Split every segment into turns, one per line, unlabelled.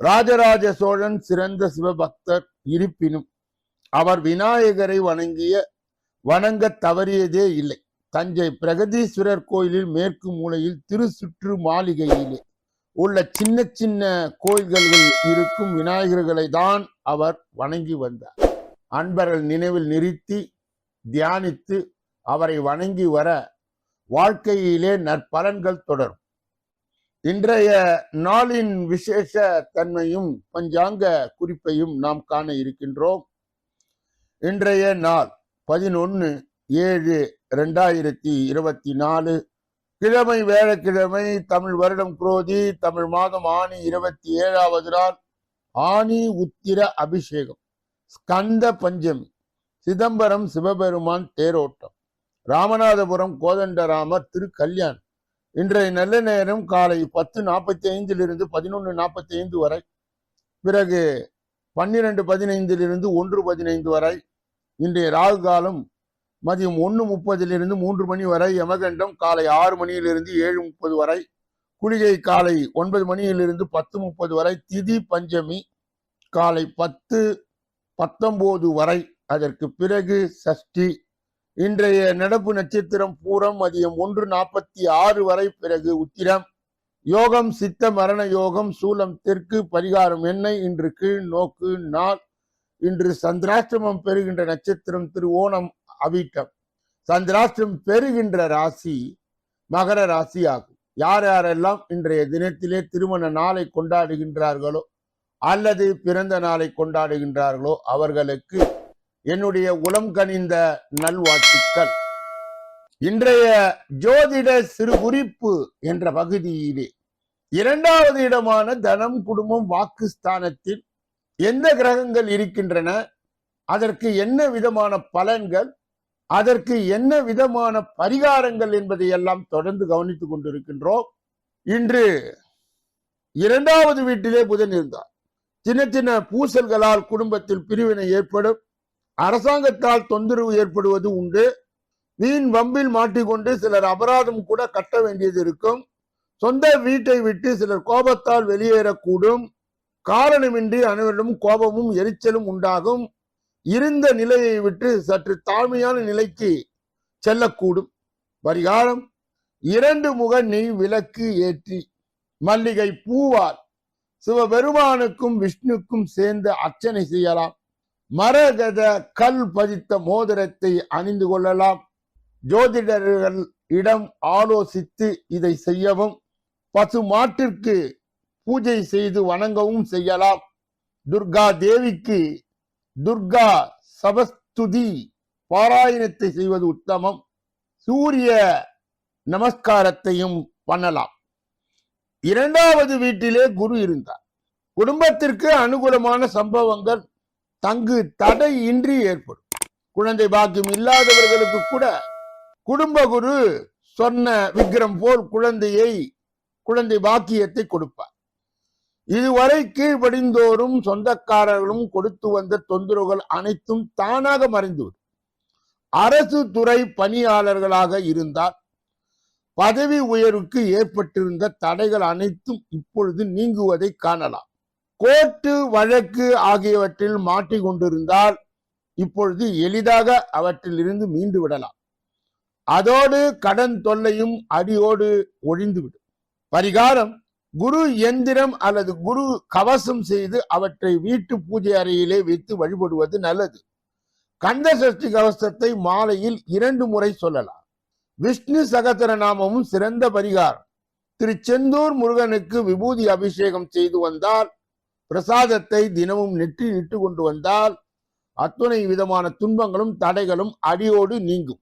ராஜராஜ சோழன் சிறந்த சிவபக்தர் இருப்பினும் அவர் விநாயகரை வணங்கிய வணங்க தவறியதே இல்லை. தஞ்சை பிரகதீஸ்வரர் கோயிலில் மேற்கு மூலையில் திருசுற்று மாளிகையிலே உள்ள சின்ன சின்ன கோயில்களில் இருக்கும் விநாயகர்களை தான் அவர் வணங்கி வந்தார். அன்பர்கள் நினைவில் நிறுத்தி தியானித்து அவரை வணங்கி வர வாழ்க்கையிலே நற்பலன்கள் தொடரும். இன்றைய நாளின் விசேஷ தன்மையும் பஞ்சாங்க குறிப்பையும் நாம் காண இருக்கின்றோம். இன்றைய நாள் பதினொன்று ஏழு ரெண்டாயிரத்தி இருபத்தி நாலு. கிழமை வேளக்கிழமை தமிழ் வருடம் குரோதி தமிழ் மாதம் ஆணி இருபத்தி ஏழாவது நாள் ஆணி உத்திர அபிஷேகம் ஸ்கந்த பஞ்சமி சிதம்பரம் சிவபெருமான் தேரோட்டம் ராமநாதபுரம் கோதண்டராமர் திருக்கல்யாணம். இன்றைய நல்ல நேரம் காலை பத்து நாற்பத்தி ஐந்திலிருந்து பதினொன்று நாற்பத்தி ஐந்து வரை. பிறகு பன்னிரெண்டு பதினைந்திலிருந்து ஒன்று பதினைந்து வரை. இன்றைய ராகு காலம் மதியம் ஒன்று முப்பதிலிருந்து மூன்று மணி வரை. யமகண்டம் காலை ஆறு மணியிலிருந்து ஏழு முப்பது வரை. குளிகை காலை ஒன்பது மணியிலிருந்து பத்து முப்பது வரை. திதி பஞ்சமி காலை பத்து பத்தொம்போது வரை. அதற்கு பிறகு சஷ்டி இன்றைய நடப்பு நட்சத்திரம் பூரம் மதியம் ஒன்று நாற்பத்தி ஆறு வரை பிறகு உத்திரம். யோகம் சித்த மரண யோகம் சூலம் தெற்கு பரிகாரம் என்ன இன்று கீழ் நோக்கு நாள். இன்று சந்திராஷ்டிரமம் பெறுகின்ற நட்சத்திரம் திரு ஓணம் அவிட்டம். சந்திராஷ்டிரம் பெறுகின்ற ராசி மகர ராசி ஆகும். யார் யாரெல்லாம் இன்றைய தினத்திலே திருமண நாளை கொண்டாடுகின்றார்களோ அல்லது பிறந்த நாளை கொண்டாடுகின்றார்களோ அவர்களுக்கு என்னுடைய உளம் கனிந்த நல்வாழ்த்துக்கள். இன்றைய ஜோதிட சிறு குறிப்பு என்ற பகுதியிலே இரண்டாவது இடமான தனம் குடும்பம் வாக்குஸ்தானத்தில் எந்த கிரகங்கள் இருக்கின்றன அதற்கு என்ன விதமான பலன்கள் அதற்கு என்ன விதமான பரிகாரங்கள் என்பதை எல்லாம் தொடர்ந்து கவனித்துக் கொண்டிருக்கின்றோம். இன்று இரண்டாவது வீட்டிலே புதன் இருந்தார். சின்ன சின்ன பூசல்களால் குடும்பத்தில் பிரிவினை ஏற்படும். அரசாங்கத்தால் தொந்தரவு ஏற்படுவது உண்டு. வீண் வம்பில் மாட்டிக்கொண்டு சிலர் அபராதம் கூட கட்ட வேண்டியது இருக்கும். சொந்த வீட்டை விட்டு சிலர் கோபத்தால் வெளியேறக்கூடும். காரணமின்றி அனைவரிடம் கோபமும் எரிச்சலும் உண்டாகும். இருந்த நிலையை விட்டு சற்று தாழ்மையான நிலைக்கு செல்லக்கூடும். பரிகாரம் இரண்டு முக நெய் விளக்கு ஏற்றி மல்லிகை பூவால் சிவபெருமானுக்கும் விஷ்ணுக்கும் சேர்ந்து அர்ச்சனை செய்யலாம். மரகத கல் பதித்த மோதிரத்தை அணிந்து கொள்ளலாம். ஜோதிடர்கள் இடம் ஆலோசித்து இதை செய்யவும் பசு மாட்டிற்கு பூஜை செய்து வணங்கவும் செய்யலாம். துர்கா தேவிக்கு துர்கா சபஸ்துதி பாராயணத்தை செய்வது உத்தமம். சூரிய நமஸ்காரத்தையும் பண்ணலாம். இரண்டாவது வீட்டிலே குரு இருந்தார். குடும்பத்திற்கு அனுகூலமான சம்பவங்கள் தங்கு தடை இன்றி ஏற்படும். குழந்தை பாக்கியம் இல்லாதவர்களுக்கு கூட குடும்ப குரு சொன்ன விக்ரம் போல் குழந்தையை குழந்தை பாக்கியத்தை கொடுப்பார். இதுவரை கீழ்படிந்தோரும் சொந்தக்காரர்களும் கொடுத்து வந்த தொந்தரவுகள் அனைத்தும் தானாக மறைந்துவிடும். அரசு துறை பணியாளர்களாக இருந்தால் பதவி உயர்வுக்கு ஏற்பட்டிருந்த தடைகள் அனைத்தும் இப்பொழுது நீங்குவதை காணலாம். கோர்ட்டு வழக்கு ஆகியவற்றில் மாட்டிக்கொண்டிருந்தால் இப்பொழுது எளிதாக அவற்றில் இருந்து மீண்டு விடலாம். அதோடு கடன் தொல்லையும் அடியோடு ஒழிந்துவிடும். பரிகாரம் குரு எந்திரம் அல்லது குரு கவசம் செய்து அவற்றை வீட்டு பூஜை அறையிலே வைத்து வழிபடுவது நல்லது. கந்த சஷ்டி கவசத்தை மாலையில் இரண்டு முறை சொல்லலாம். விஷ்ணு சகசர நாமமும் சிறந்த பரிகாரம். திரு செந்தூர் முருகனுக்கு விபூதி அபிஷேகம் செய்து வந்தால் பிரசாதத்தை தினமும் நெற்றி நிட்டு கொண்டு வந்தால் அத்துணை விதமான துன்பங்களும் தடைகளும் அடியோடு நீங்கும்.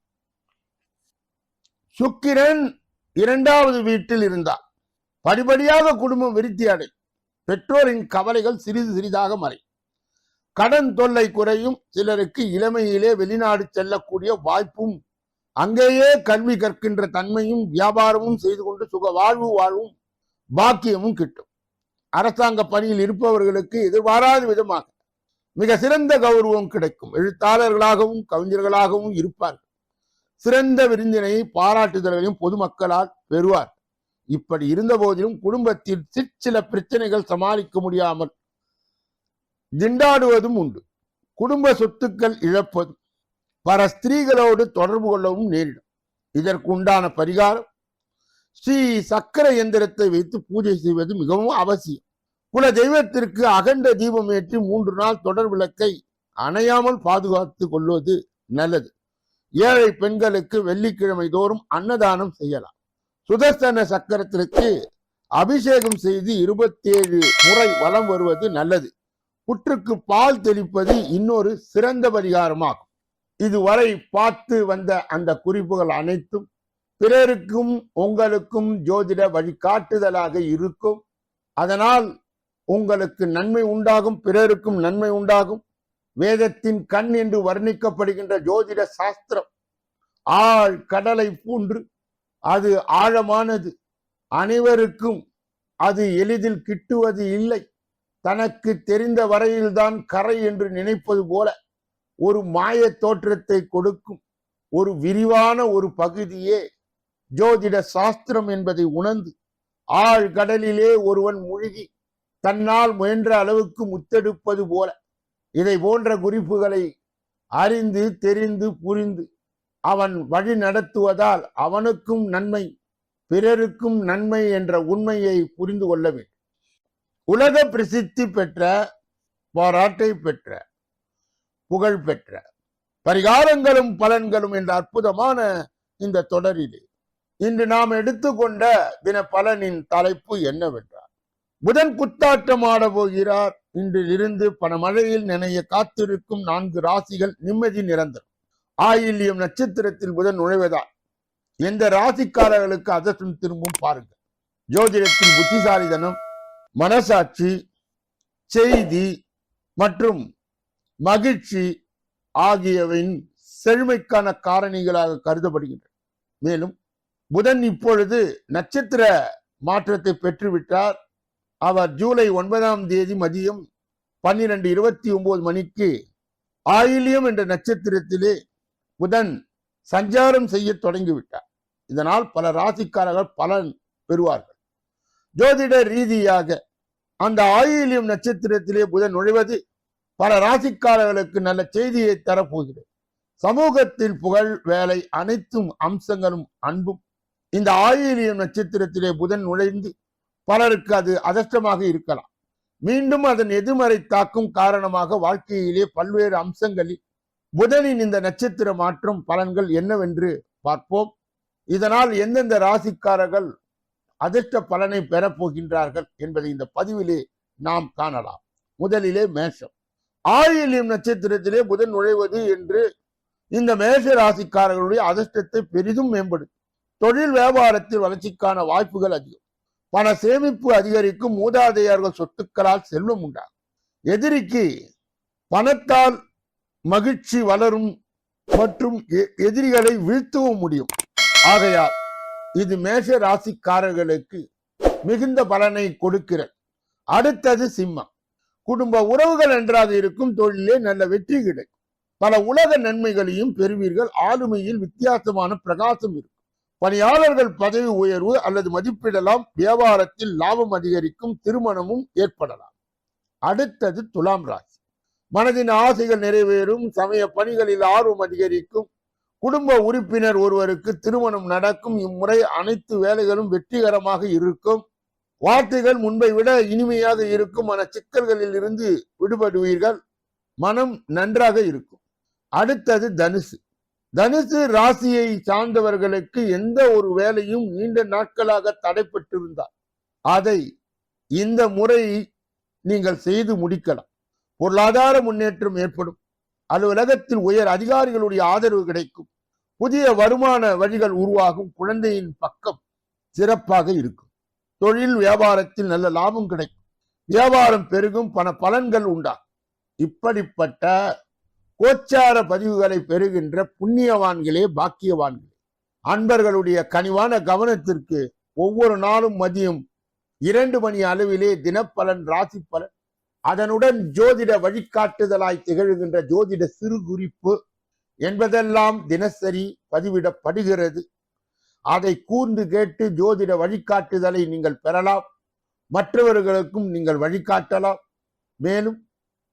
சுக்கிரன் இரண்டாவது வீட்டில் இருந்தார். படிப்படியாக குடும்பம் விருத்தி அடை பெற்றோரின் கவலைகள் சிறிது சிறிதாக மறை கடன் தொல்லை குறையும். சிலருக்கு இளமையிலே வெளிநாடு செல்லக்கூடிய வாய்ப்பும் அங்கேயே கல்வி கற்கின்ற தன்மையும் வியாபாரமும் செய்து கொண்டு சுக வாழ்வு வாழ்வும் பாக்கியமும் கிட்டும். அரசாங்க பணியில் இருப்பவர்களுக்கு எதிர்பாராத விதமாக மிக சிறந்த கௌரவம் கிடைக்கும். எழுத்தாளர்களாகவும் கவிஞர்களாகவும் இருப்பார்கள். சிறந்த விருந்தினை பாராட்டுதல்களையும் பொதுமக்களால் பெறுவார். இப்படி இருந்த போதிலும் குடும்பத்தில் சிற்சில பிரச்சனைகள் சமாளிக்க முடியாமல் திண்டாடுவதும் உண்டு. குடும்ப சொத்துக்கள் இழப்பதும் பல ஸ்திரீகளோடு தொடர்பு கொள்ளவும் நேரிடும். இதற்கு உண்டான பரிகாரம் ஸ்ரீ சக்கர எந்திரத்தை வைத்து பூஜை செய்வது மிகவும் அவசியம். குல தெய்வத்திற்கு அகண்ட தீபம் ஏற்றி மூன்று நாள் தொடர் விளக்கை அணையாமல் பாதுகாத்து கொள்வது நல்லது. ஏழை பெண்களுக்கு வெள்ளிக்கிழமை தோறும் அன்னதானம் செய்யலாம். சுதர்சன சக்கரத்திற்கு அபிஷேகம் செய்து இருபத்தேழு முறை வலம் வருவது நல்லது. புற்றுக்கு பால் தெளிப்பது இன்னொரு சிறந்த பரிகாரமாகும். இதுவரை பார்த்து வந்த அந்த குறிப்புகள் அனைத்தும் பிறருக்கும் உங்களுக்கும் ஜோதிட வழிகாட்டுதலாக இருக்கும். அதனால் உங்களுக்கு நன்மை உண்டாகும் பிறருக்கும் நன்மை உண்டாகும். வேதத்தின் கண் என்று வர்ணிக்கப்படுகின்ற ஜோதிட சாஸ்திரம் ஆழ் கடலை பூன்று அது ஆழமானது. அனைவருக்கும் அது எளிதில் கிட்டுவது இல்லை. தனக்கு தெரிந்த வரையில்தான் கரை என்று நினைப்பது போல ஒரு மாய தோற்றத்தை கொடுக்கும். ஒரு விரிவான ஒரு பகுதியே ஜோதிட சாஸ்திரம் என்பதை உணர்ந்து ஆழ்கடலிலே ஒருவன் மூழ்கி தன்னால் முயன்ற அளவுக்கு முத்தெடுப்பது போல இதை போன்ற குறிப்புகளை அறிந்து தெரிந்து புரிந்து அவன் வழி நடத்துவதால் அவனுக்கும் நன்மை பிறருக்கும் நன்மை என்ற உண்மையை புரிந்து கொள்ள வேண்டும். உலக பிரசித்தி பெற்ற பாராட்டை பெற்ற புகழ் பெற்ற பரிகாரங்களும் பலன்களும் என்ற அற்புதமான இந்த தொடரிலே இன்று நாம் எடுத்துக்கொண்ட தின பலனின் தலைப்பு என்னவென்றால் புதன் குத்தாட்டம் ஆட போகிறார் இன்றிலிருந்து பணமழையில் நினைய காத்திருக்கும் நான்கு ராசிகள் நிம்மதி நிரந்தரம். ஆயில்யம் நட்சத்திரத்தில் புதன் நுழைவதால் எந்த ராசிக்காரர்களுக்கு அதிர்ஷ்டம் திரும்பும் பாருங்கள். ஜோதிடத்தின் புத்திசாலிதனம் மனசாட்சி செய்தி மற்றும் மகிழ்ச்சி ஆகியவையின் செழுமைக்கான காரணிகளாக கருதப்படுகின்றன. மேலும் புதன் இப்பொழுது நட்சத்திர மாற்றத்தை பெற்றுவிட்டார். அவர் ஜூலை ஒன்பதாம் தேதி மதியம் பன்னிரண்டு இருபத்தி ஒன்பது மணிக்கு ஆயிலியம் என்ற நட்சத்திரத்திலே புதன் சஞ்சாரம் செய்ய தொடங்கிவிட்டார். இதனால் பல ராசிக்காரர்கள் பலன் பெறுவார்கள். ஜோதிட ரீதியாக அந்த ஆயிலியம் நட்சத்திரத்திலே புதன் நுழைவது பல ராசிக்காரர்களுக்கு நல்ல செய்தியை தரப்போகிறது. சமூகத்தில் புகழ் வேலை அனைத்தும் அம்சங்களும் அன்பும் இந்த ஆயிலியம் நட்சத்திரத்திலே புதன் நுழைந்து பலருக்கு அது அதிர்ஷ்டமாக இருக்கலாம். மீண்டும் அதன் எதிர்மறை தாக்கும் காரணமாக வாழ்க்கையிலே பல்வேறு அம்சங்களில் புதனின் இந்த நட்சத்திர மாற்றம் பலன்கள் என்னவென்று பார்ப்போம். இதனால் எந்தெந்த ராசிக்காரர்கள் அதிர்ஷ்ட பலனை பெறப்போகின்றார்கள் என்பதை இந்த பதிவிலே நாம் காணலாம். முதலிலே மேஷம். ஆயிலியம் நட்சத்திரத்திலே புதன் நுழைவது என்று இந்த மேஷ ராசிக்காரர்களுடைய அதிர்ஷ்டத்தை பெரிதும் மேம்படுத்தும். தொழில் வியாபாரத்தில் வளர்ச்சிக்கான வாய்ப்புகள் அதிகம். பண சேமிப்பு அதிகரிக்கும் மூதாதையர்கள் சொத்துக்களால் செல்வம் உண்டாகும். எதிரிக்கு பணத்தால் மகிழ்ச்சி வளரும் மற்றும் எ- எதிரிகளை வீழ்த்தவும் முடியும். ஆகையால் இது மேஷ ராசிக்காரர்களுக்கு மிகுந்த பலனை கொடுக்கிறது. அடுத்தது சிம்மம். குடும்ப உறவுகள் நன்றாக இருக்கும் தொழிலே நல்ல வெற்றி கிடைக்கும். பல உலக நன்மைகளையும் பெறுவீர்கள். ஆளுமையில் வித்தியாசமான பிரகாசம் இருக்கும். பணியாளர்கள் பதவி உயர்வு அல்லது மதிப்பிடலாம் வியாபாரத்தில் லாபம் அதிகரிக்கும் திருமணமும் ஏற்படலாம். அடுத்தது துலாம் ராசி. மனதின் ஆசைகள் நிறைவேறும் சமய பணிகளில் ஆர்வம் அதிகரிக்கும். குடும்ப உறுப்பினர் ஒருவருக்கு திருமணம் நடக்கும். இம்முறை அனைத்து வேலைகளும் வெற்றிகரமாக இருக்கும். வார்த்தைகள் முன்பை விட இனிமையாக இருக்கும் மன சிக்கல்களில் இருந்து விடுபடுவீர்கள். மனம் நன்றாக இருக்கும். அடுத்தது தனுசு. தனுசு ராசியை சார்ந்தவர்களுக்கு எந்த ஒரு வேலையும் நீண்ட நாட்களாக தடைப்பட்டிருந்தால் அதை இந்த முறை நீங்கள் செய்து முடிக்கலாம். பொருளாதார முன்னேற்றம் ஏற்படும். அலுவலகத்தில் உயர் அதிகாரிகளுடைய ஆதரவு கிடைக்கும். புதிய வருமான வழிகள் உருவாகும். குழந்தையின் பக்கம் சிறப்பாக இருக்கும். தொழில் வியாபாரத்தில் நல்ல லாபம் கிடைக்கும். வியாபாரம் பெருகும். பண பலன்கள் உண்டாகும். இப்படிப்பட்ட கோச்சார பதிவுகளை பெறுகின்ற புண்ணியவான்களே பாக்கியவான்களே. அன்பர்களுடைய கனிவான கவனத்திற்கு ஒவ்வொரு நாளும் மதியம் இரண்டு மணி அளவிலே தினப்பலன் ராசி பலன் அதனுடன் ஜோதிட வழிகாட்டுதலாய் திகழ்கின்ற ஜோதிட சிறு குறிப்பு என்பதெல்லாம் தினசரி பதிவிடப்படுகிறது. அதை கூர்ந்து கேட்டு ஜோதிட வழிகாட்டுதலை நீங்கள் பெறலாம். மற்றவர்களுக்கும் நீங்கள் வழிகாட்டலாம். மேலும்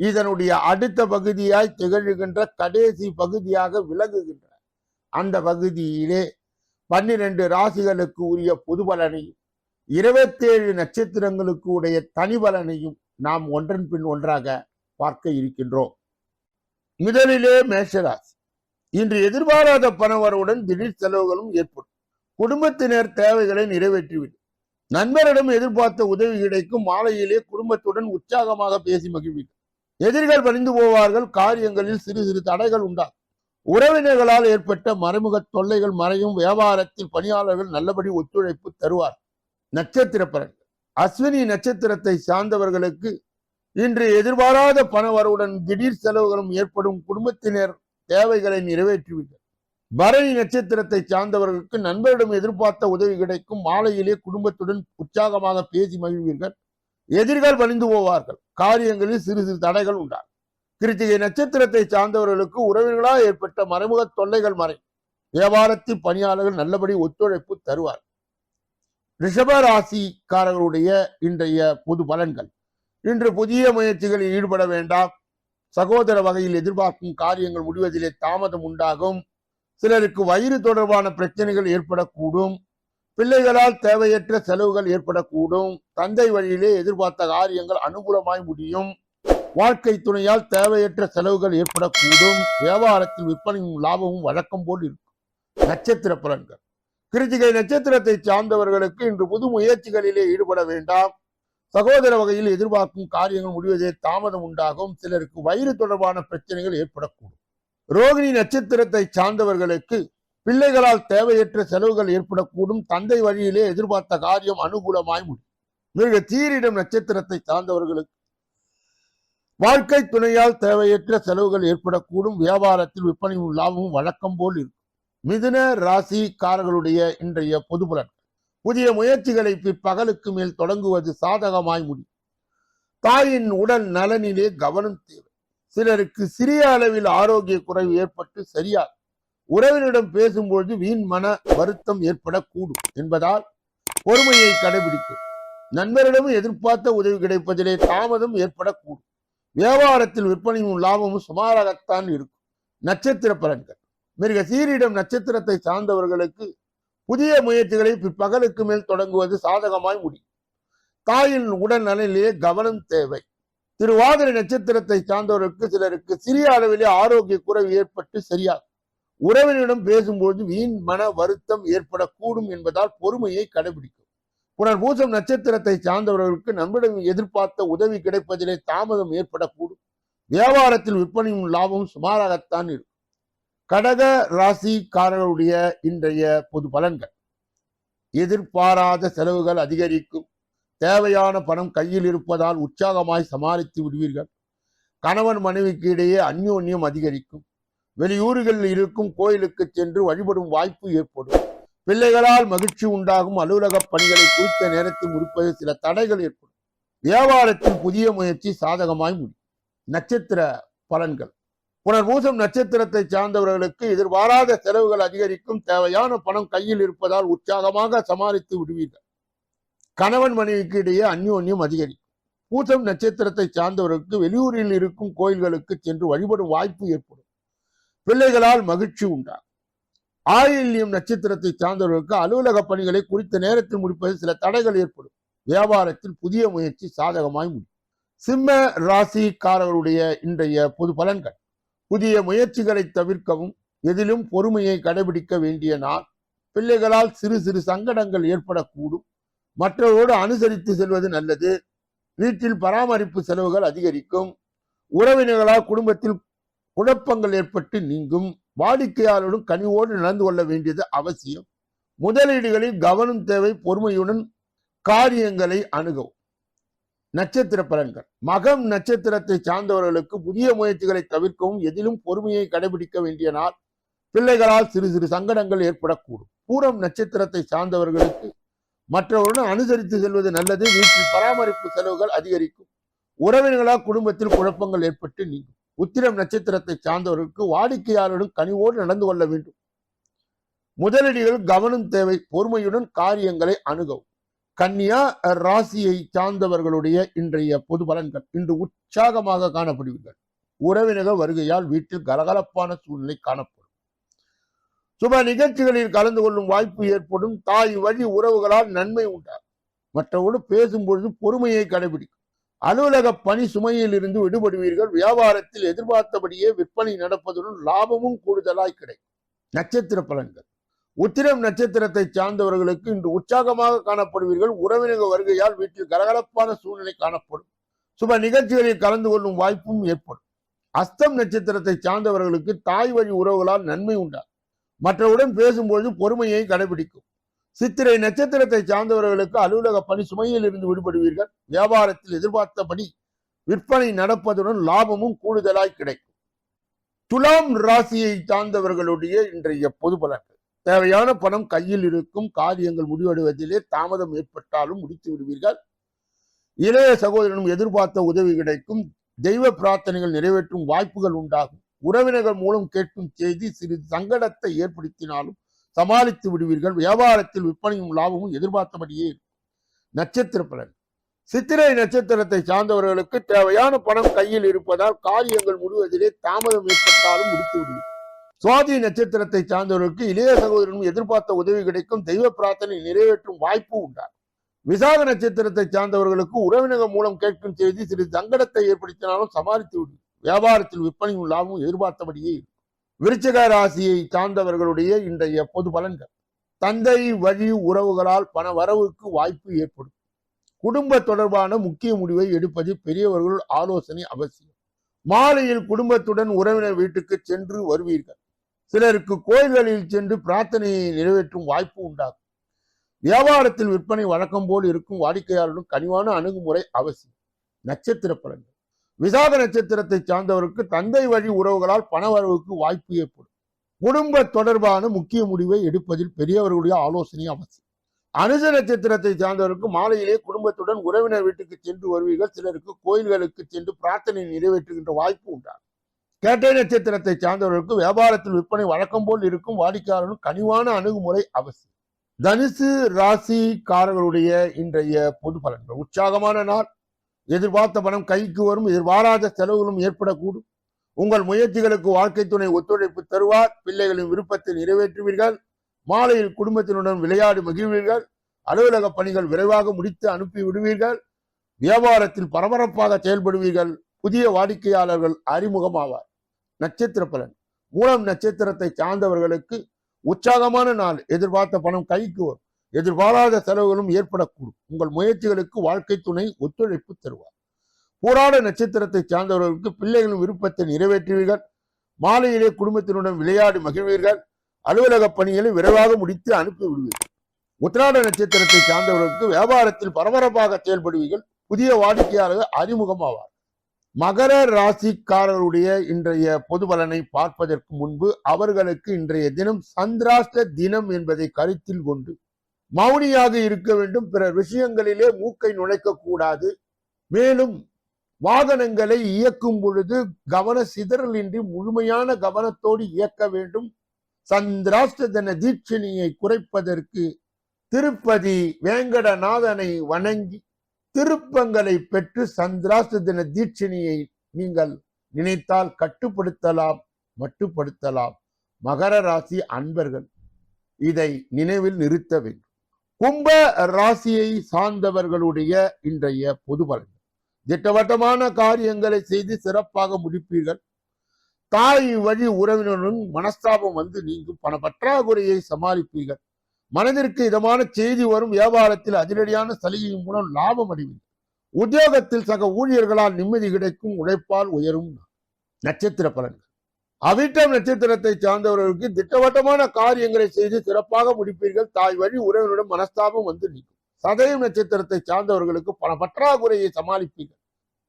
இதனுடைய அடுத்த பகுதியாய் திகழ்கின்ற கடைசி பகுதியாக விளங்குகின்ற அந்த பகுதியிலே பன்னிரண்டு ராசிகளுக்கு உரிய பொது பலனையும் இருபத்தேழு நட்சத்திரங்களுக்கு உடைய தனி பலனையும் நாம் ஒன்றன் பின் ஒன்றாக பார்க்க இருக்கின்றோம். முதலிலே மேஷராசி இன்று எதிர்பாராத பணவரவுடன் திடீர் செலவுகளும் ஏற்படும். குடும்பத்தினர் தேவைகளை நிறைவேற்றிவிடும். நண்பரிடம் எதிர்பார்த்த உதவி கிடைக்கும். மாலையிலே குடும்பத்துடன் உற்சாகமாக பேசி மகிழ்வீர்கள். எதிரிகள் வலிந்து போவார்கள் காரியங்களில் சிறு சிறு தடைகள் உண்டாகும் உறவினர்களால் ஏற்பட்ட மறைமுக தொல்லைகள் மறையும் வியாபாரத்தில் பணியாளர்கள் நல்லபடி ஒத்துழைப்பு தருவார். நட்சத்திர பலன்கள் அஸ்வினி நட்சத்திரத்தை சார்ந்தவர்களுக்கு இன்று எதிர்பாராத பண வரவுடன் திடீர் செலவுகளும் ஏற்படும் குடும்பத்தினர் தேவைகளை நிறைவேற்றுவீர்கள் பரணி நட்சத்திரத்தை சார்ந்தவர்களுக்கு நண்பரிடம் எதிர்பார்த்த உதவி கிடைக்கும். மாலையிலே குடும்பத்துடன் உற்சாகமாக பேசி மகிழ்வீர்கள். எதிரிகள் பணிந்து போவார்கள். காரியங்களில் சிறு சிறு தடைகள் உண்டாகும். கிருத்திகை நட்சத்திரத்தை சார்ந்தவர்களுக்கு உறவினர்களால் ஏற்பட்ட மறைமுக தொல்லைகள் மறை. வியாபாரத்தில் பணியாளர்கள் நல்லபடி ஒத்துழைப்பு தருவார். ரிஷப ராசிக்காரர்களுடைய இன்றைய பொது பலன்கள். இன்று புதிய முயற்சிகளில் ஈடுபட வேண்டாம். சகோதர வகையில் எதிர்பார்க்கும் காரியங்கள் முடிவதிலே தாமதம் உண்டாகும். சிலருக்கு வயிறு தொடர்பான பிரச்சனைகள் ஏற்படக்கூடும். பிள்ளைகளால் தேவையற்ற செலவுகள் ஏற்படக்கூடும். தந்தை வழியிலே எதிர்பார்த்த காரியங்கள் அனுகூலமாய் முடியும். வாழ்க்கை துணையால் தேவையற்ற செலவுகள் ஏற்படக்கூடும். வியாபாரத்தில் விற்பனையும் லாபமும் வழக்கம் போல் இருக்கும். நட்சத்திர பலன்கள். கிருத்திகை நட்சத்திரத்தை சார்ந்தவர்களுக்கு இன்று புது முயற்சிகளிலே ஈடுபட வேண்டாம். சகோதர வகையில் எதிர்பார்க்கும் காரியங்கள் முடிவதே தாமதம் உண்டாகும். சிலருக்கு வயிறு தொடர்பான பிரச்சனைகள் ஏற்படக்கூடும். ரோகிணி நட்சத்திரத்தை சார்ந்தவர்களுக்கு பிள்ளைகளால் தேவையற்ற செலவுகள் ஏற்படக்கூடும். தந்தை வழியிலே எதிர்பார்த்த காரியம் அனுகூலமாய் முடியும். மிக தீரிடம் நட்சத்திரத்தை சார்ந்தவர்களுக்கு வாழ்க்கை துணையால் தேவையற்ற செலவுகள் ஏற்படக்கூடும். வியாபாரத்தில் விற்பனையும் லாபமும் வழக்கம் போல் இருக்கும். மிதுன ராசிக்காரர்களுடைய இன்றைய பொது பலன். புதிய முயற்சிகளை பிற்பகலுக்கு மேல் தொடங்குவது சாதகமாய் முடியும். தாயின் உடல் நலனிலே கவனம் தேவை. சிலருக்கு சிறிய அளவில் ஆரோக்கிய குறைவு ஏற்பட்டு சரியாக உறவினரிடம் பேசும்பொழுது வீண் மன வருத்தம் ஏற்படக்கூடும் என்பதால் பொறுமையை கடைபிடிக்கும் நண்பரிடமும் எதிர்பார்த்த உதவி கிடைப்பதிலே தாமதம் ஏற்படக்கூடும். வியாபாரத்தில் விற்பனையும் லாபமும் சுமாராகத்தான் இருக்கும். நட்சத்திர பலன்கள். மிருக சீரிடம் நட்சத்திரத்தை சார்ந்தவர்களுக்கு புதிய முயற்சிகளை பிற்பகலுக்கு மேல் தொடங்குவது சாதகமாய் முடியும். தாயின் உடல் நலனிலே கவனம் தேவை. திருவாதிரை நட்சத்திரத்தை சார்ந்தவர்களுக்கு சிலருக்கு சிறிய அளவிலே ஆரோக்கிய குறைவு ஏற்பட்டு சரியாகும். உறவினரிடம் பேசும்போது வீண் மன வருத்தம் ஏற்படக்கூடும் என்பதால் பொறுமையை கடைபிடிக்கும். புனர்பூசம் நட்சத்திரத்தை சார்ந்தவர்களுக்கு நம்மிடம் எதிர்பார்த்த உதவி கிடைப்பதிலே தாமதம் ஏற்படக்கூடும். வியாபாரத்தில் விற்பனையும் லாபமும் சுமாராகத்தான் இருக்கும். கடக ராசிக்காரர்களுடைய இன்றைய பொது பலன்கள். எதிர்பாராத செலவுகள் அதிகரிக்கும். தேவையான பணம் கையில் இருப்பதால் உற்சாகமாய் சமாளித்து விடுவீர்கள். கணவன் மனைவிக்கு இடையே அந்யோன்யம் அதிகரிக்கும். வெளியூர்களில் இருக்கும் கோயிலுக்கு சென்று வழிபடும் வாய்ப்பு ஏற்படும். பிள்ளைகளால் மகிழ்ச்சி உண்டாகும் அலுவலக பணிகளை குறித்த நேரத்தில் முடிப்பது சில தடைகள் ஏற்படும். வியாபாரத்தில் புதிய முயற்சி சாதகமாய் முடியும். நட்சத்திர பலன்கள். புனர்பூசம் நட்சத்திரத்தை சார்ந்தவர்களுக்கு எதிர்பாராத செலவுகள் அதிகரிக்கும் தேவையான பணம் கையில் இருப்பதால் உற்சாகமாக சமாளித்து விடுவீர்கள். கணவன் மனைவிக்கு இடையே அந்யோன்யம் அதிகரிக்கும். பூசம் நட்சத்திரத்தை சார்ந்தவர்களுக்கு வெளியூரில் இருக்கும் கோயில்களுக்கு சென்று வழிபடும் வாய்ப்பு ஏற்படும். பிள்ளைகளால் மகிழ்ச்சி உண்டாகும். ஆயில்யம் நட்சத்திரத்தை சார்ந்தவர்களுக்கு அலுவலக பணிகளை குறித்த நேரத்தில் முடிப்பது சில தடைகள் ஏற்படும். வியாபாரத்தில் புதிய முயற்சி சாதகமாய் முடியும். சிம்ம ராசிக்காரர்களுடைய இன்றைய பொது பலன்கள். புதிய முயற்சிகளை தவிர்க்கவும் எதிலும் பொறுமையை கடைபிடிக்க வேண்டிய நாள். பிள்ளைகளால் சிறு சிறு சங்கடங்கள் ஏற்படக்கூடும். மற்றவரோடு அனுசரித்து செல்வது நல்லது. வீட்டில் பராமரிப்பு செலவுகள் அதிகரிக்கும். உறவினர்களால் குடும்பத்தில் குழப்பங்கள் ஏற்பட்டு நீங்கும். வாடிக்கையாளருடன் கனிவோடு நடந்து கொள்ள வேண்டியது அவசியம். முதலீடுகளில் கவனம் தேவை பொறுமையுடன் காரியங்களை அணுகவும். நட்சத்திர பலன்கள். மகம் நட்சத்திரத்தை சார்ந்தவர்களுக்கு புதிய முயற்சிகளை தவிர்க்கவும் எதிலும் பொறுமையை கடைபிடிக்க வேண்டிய நாள். பிள்ளைகளால் சிறு சிறு சங்கடங்கள் ஏற்படக்கூடும். பூரம் நட்சத்திரத்தை சார்ந்தவர்களுக்கு மற்றவருடன் அனுசரித்து செல்வது நல்லது. வீட்டில் பராமரிப்பு செலவுகள் அதிகரிக்கும். உறவினர்களால் குடும்பத்தில் குழப்பங்கள் ஏற்பட்டு நீங்கும். உத்திரம் நட்சத்திரத்தை சார்ந்தவர்களுக்கு வாடிக்கையாளருடன் கனிவோடு நடந்து கொள்ள வேண்டும். முதலீடுகள் கவனம் தேவை பொறுமையுடன் காரியங்களை அணுகவும். கன்னியா ராசியை சார்ந்தவர்களுடைய இன்றைய பொது பலன்கள் இன்று உற்சாகமாக காணப்படுவீர்கள் உறவினர்கள் வருகையால் வீட்டில் கலகலப்பான சூழ்நிலை காணப்படும். சுப நிகழ்ச்சிகளில் கலந்து கொள்ளும் வாய்ப்பு ஏற்படும். தாய் வழி உறவுகளால் நன்மை உண்டாகும். மற்றவோடு பேசும்பொழுது பொறுமையை கடைபிடிக்கும். அலுவலக பணி சுமையில் இருந்து விடுபடுவீர்கள். வியாபாரத்தில் எதிர்பார்த்தபடியே விற்பனை நடப்பதுடன் லாபமும் கூடுதலாய் கிடைக்கும். நட்சத்திர பலன்கள். உத்திரம் நட்சத்திரத்தை சார்ந்தவர்களுக்கு இன்று உற்சாகமாக காணப்படுவீர்கள். உறவினர்கள் வருகையால் வீட்டில் கலகலப்பான சூழ்நிலை காணப்படும். சுப நிகழ்ச்சிகளில் கலந்து கொள்ளும் வாய்ப்பும் ஏற்படும். அஸ்தம் நட்சத்திரத்தை சார்ந்தவர்களுக்கு தாய் வழி உறவுகளால் நன்மை உண்டாகும். மற்றவுடன் பேசும்போது பொறுமையை கடைபிடிக்கும். சித்திரை நட்சத்திரத்தை சார்ந்தவர்களுக்கு அலுவலக பணி சுமையில் இருந்து விடுபடுவீர்கள். வியாபாரத்தில் எதிர்பார்த்தபடி விற்பனை நடப்பதுடன் லாபமும் கூடுதலாய் கிடைக்கும். துலாம் ராசியை சார்ந்தவர்களுடைய இன்றைய பொது பலன்கள். தேவையான பணம் கையில் இருக்கும் காரியங்கள் முடிவடைவதிலே தாமதம் ஏற்பட்டாலும் முடித்து விடுவீர்கள். இளைய சகோதரனும் எதிர்பார்த்த உதவி கிடைக்கும். தெய்வ பிரார்த்தனைகள் நிறைவேற்றும் வாய்ப்புகள் உண்டாகும். உறவினர்கள் மூலம் கேட்கும் செய்தி சிறிது சங்கடத்தை ஏற்படுத்தினாலும் சமாளித்து விடுவீர்கள். வியாபாரத்தில் விற்பனையும் லாபமும் எதிர்பார்த்தபடியே நட்சத்திர பலன். சித்திரை நட்சத்திரத்தை சார்ந்தவர்களுக்கு தேவையான பணம் கையில் இருப்பதால் காரியங்கள் முழுவதிலே தாமதம் ஏற்பட்டாலும் முடித்து விடுவீர்கள். சுவாதி நட்சத்திரத்தை சார்ந்தவர்களுக்கு இளைய சகோதரனும் எதிர்பார்த்த உதவி கிடைக்கும். தெய்வ பிரார்த்தனை நிறைவேற்றும் வாய்ப்பு உண்டார் விசாக நட்சத்திரத்தை சார்ந்தவர்களுக்கு உறவினர்கள் மூலம் கேட்கும் செய்தி சிறிது சங்கடத்தை ஏற்படுத்தினாலும் சமாளித்து விடும் வியாபாரத்தில் விற்பனையும் லாபமும் எதிர்பார்த்தபடியே இருக்கும். விருச்சிக ராசியை சார்ந்தவர்களுடைய இன்றைய பொது பலன்கள். தந்தை வழி உறவுகளால் பண வரவுக்கு வாய்ப்பு ஏற்படும். குடும்ப தொடர்பான முக்கிய முடிவை எடுப்பது பெரியவர்கள் ஆலோசனை அவசியம். மாலையில் குடும்பத்துடன் உறவினர் வீட்டுக்கு சென்று வருவீர்கள். சிலருக்கு கோயில்களில் சென்று பிரார்த்தனையை நிறைவேற்றும் வாய்ப்பு உண்டாகும். வியாபாரத்தில் விற்பனை வழக்கம் போல் இருக்கும் வாடிக்கையாளருடன் கனிவான அணுகுமுறை அவசியம். நட்சத்திர பலன்கள். விசாக நட்சத்திரத்தை சார்ந்தவருக்கு தந்தை வழி உறவுகளால் பணவரவுக்கு வாய்ப்பு ஏற்படும். குடும்ப தொடர்பான முக்கிய முடிவை எடுப்பதில் பெரியவர்களுடைய ஆலோசனை அவசியம். அனுச நட்சத்திரத்தை சார்ந்தவருக்கு மாலையிலே குடும்பத்துடன் உறவினர் வீட்டுக்கு சென்று வருவீர்கள். சிலருக்கு கோயில்களுக்கு சென்று பிரார்த்தனை நிறைவேற்றுகின்ற வாய்ப்பு உண்டாகும். கேட்டை நட்சத்திரத்தை சார்ந்தவர்களுக்கு வியாபாரத்தில் விற்பனை வழக்கம் போல் இருக்கும் வாடிக்கையாளர்களும் கனிவான அணுகுமுறை அவசியம். தனுசு ராசிக்காரர்களுடைய இன்றைய பொது பலன்கள். உற்சாகமான நாள். எதிர்பார்த்த பணம் கைக்கு வரும் எதிர்பாராத செலவுகளும் ஏற்படக்கூடும். உங்கள் முயற்சிகளுக்கு வாழ்க்கை துணை ஒத்துழைப்பு தருவார். பிள்ளைகளின் விருப்பத்தை நிறைவேற்றுவீர்கள். மாலையில் குடும்பத்தினுடன் விளையாடி மகிழ்வீர்கள். அலுவலக பணிகள் விரைவாக முடித்து அனுப்பி விடுவீர்கள். வியாபாரத்தில் பரபரப்பாக செயல்படுவீர்கள். புதிய வாடிக்கையாளர்கள் அறிமுகமாவார். நட்சத்திர பலன். மூலம் நட்சத்திரத்தை சார்ந்தவர்களுக்கு உற்சாகமான நாள். எதிர்பார்த்த பணம் கைக்கு வரும். எதிர்பாராத செலவுகளும் ஏற்படக்கூடும். உங்கள் முயற்சிகளுக்கு வாழ்க்கை துணை ஒத்துழைப்பு தருவார். போராட நட்சத்திரத்தை சார்ந்தவர்களுக்கு பிள்ளைகளின் விருப்பத்தை நிறைவேற்றுவீர்கள். மாலையிலே குடும்பத்தினுடன் விளையாடி மகிழ்வீர்கள். அலுவலக பணிகளை விரைவாக முடித்து அனுப்பி விடுவீர்கள். உத்திராட நட்சத்திரத்தை சார்ந்தவர்களுக்கு வியாபாரத்தில் பரபரப்பாக செயல்படுவீர்கள். புதிய வாடிக்கையாளர்கள் அறிமுகமாவார். மகர ராசிக்காரருடைய இன்றைய பொது பலனை பார்ப்பதற்கு முன்பு அவர்களுக்கு இன்றைய தினம் சந்திராஷ்ட தினம் என்பதை கருத்தில் கொண்டு மௌனியாக இருக்க வேண்டும். பிற விஷயங்களிலே மூக்கை நுழைக்க கூடாது மேலும் வாகனங்களை இயக்கும் பொழுது கவன சிதறலின்றி முழுமையான கவனத்தோடு இயக்க வேண்டும். சந்திராஷ்ட தின தீட்சணியை குறைப்பதற்கு திருப்பதி வேங்கடநாதனை வணங்கி திருப்பங்களை பெற்று சந்திராஷ்ட தின தீட்சணியை நீங்கள் நினைத்தால் கட்டுப்படுத்தலாம் மட்டுப்படுத்தலாம். மகர ராசி அன்பர்கள் இதை நினைவில் நிறுத்த வேண்டும். கும்ப ராசியை சார்ந்தவர்களுடைய இன்றைய பொது பலன் திட்டவட்டமான காரியங்களை செய்து சிறப்பாக முடிப்பீர்கள். தாய் வழி உறவினருடன் மனஸ்தாபம் வந்து நீங்கும் பண பற்றாக்குறையை சமாளிப்பீர்கள். மனதிற்கு இதமான செய்தி வரும் வியாபாரத்தில் அதிரடியான சலுகையின் மூலம் லாபம் அடைவீர்கள். உத்தியோகத்தில் சக ஊழியர்களால் நிம்மதி கிடைக்கும் உழைப்பால் உயரும் நட்சத்திர பலன்கள். அவிட்டம் நட்சத்திரத்தை சார்ந்தவர்களுக்கு திட்டவட்டமான காரியங்களை செய்து சிறப்பாக முடிப்பீர்கள். தாய் வழி உறவினுடன் மனஸ்தாபம் வந்து நீக்கும் சதயம் நட்சத்திரத்தை சார்ந்தவர்களுக்கு பல பற்றாக்குறையை சமாளிப்பீர்கள்.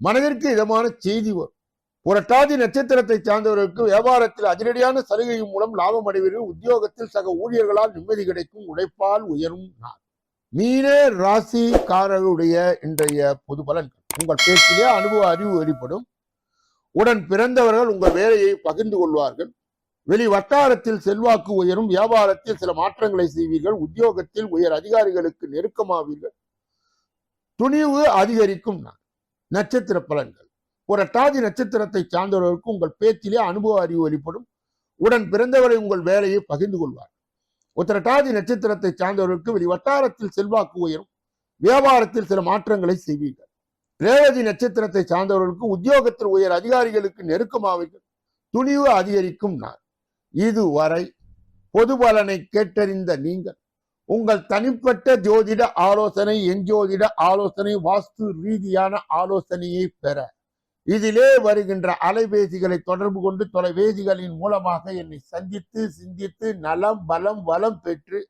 மனதிற்கு இதமான செய்தி வரும். புரட்டாதி நட்சத்திரத்தை சார்ந்தவர்களுக்கு வியாபாரத்தில் அதிரடியான சலுகையின் மூலம் லாபம் அடைவீர்கள். உத்தியோகத்தில் சக ஊழியர்களால் நிம்மதி கிடைக்கும். உழைப்பால் உயரும் நாள். மீன ராசிக்காரருடைய இன்றைய பொது பலன்கள். உங்கள் பேச்சிலே அனுபவ அறிவு வெளிப்படும். உடன் பிறந்தவர்கள் உங்கள் வேலையை பகிர்ந்து கொள்வார்கள். வெளி வட்டாரத்தில் செல்வாக்கு உயரும். வியாபாரத்தில் சில மாற்றங்களை செய்வீர்கள். உத்தியோகத்தில் உயர் அதிகாரிகளுக்கு நெருக்கமாவீர்கள். துணிவு அதிகரிக்கும் நட்சத்திர பலன்கள். ஒரு அட்டாதி நட்சத்திரத்தை சார்ந்தவர்களுக்கு உங்கள் பேச்சிலே அனுபவ அறிவு வெளிப்படும். உடன் பிறந்தவரை உங்கள் வேலையை பகிர்ந்து கொள்வார். உத்திரட்டாதி நட்சத்திரத்தை சார்ந்தவர்களுக்கு வெளி வட்டாரத்தில் செல்வாக்கு உயரும். வியாபாரத்தில் சில மாற்றங்களை செய்வீர்கள். ரேவதி நட்சத்திரத்தை சார்ந்தவர்களுக்கு உத்தியோகத்தில் உயர் அதிகாரிகளுக்கு நெருக்கமாவீர்கள் துணிவு அதிகரிக்கும் நான் இதுவரை பொது பலனை கேட்டறிந்த நீங்கள் உங்கள் தனிப்பட்ட ஜோதிட ஆலோசனை எஞ்சோதிட ஆலோசனை வாஸ்து ரீதியான ஆலோசனையை பெற. இதிலே வருகின்ற அலைபேசிகளை தொடர்பு கொண்டு தொலைபேசிகளின் மூலமாக என்னை சந்தித்து சிந்தித்து நலம் பலம் வளம் பெற்று